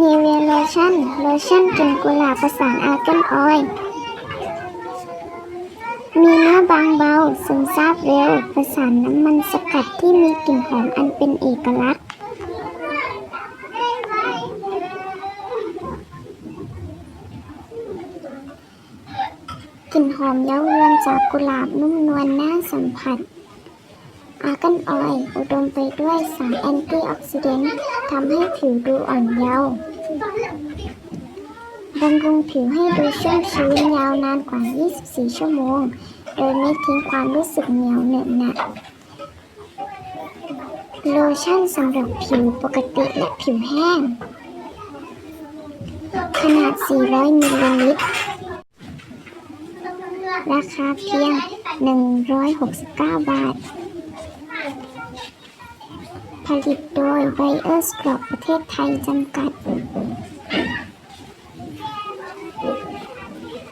นีเวียโลชั่น โลชั่นกลิ่นกุหลาบประสานอาร์แกนออยล์มีเนื้อบางเบาซึมซาบเร็วประสานน้ำมันสกัดที่มีกลิ่นหอมอันเป็นเอกลักษณ์ กลิ่นหอมเย้ายวนจากกุหลาบนุ่มนวลน่าสัมผัส อาร์กันออยล์อุดมไปด้วยสารแอนตี้ออกซิเดนต์ทำให้ผิวดูอ่อนเยาว์บำรุงผิวให้ดูชุ่มชื้นยาวนานกว่า 24 ชั่วโมง โดยไม่ทิ้งความรู้สึกเหนียวเหนอะหนะโลชั่นสำหรับผิวปกติและผิวแห้ง ขนาด 400 มิลลิลิตร ราคาเพียง 169 บาท ผลิตโดยไบเออร์สกรอบประเทศไทยจำกัด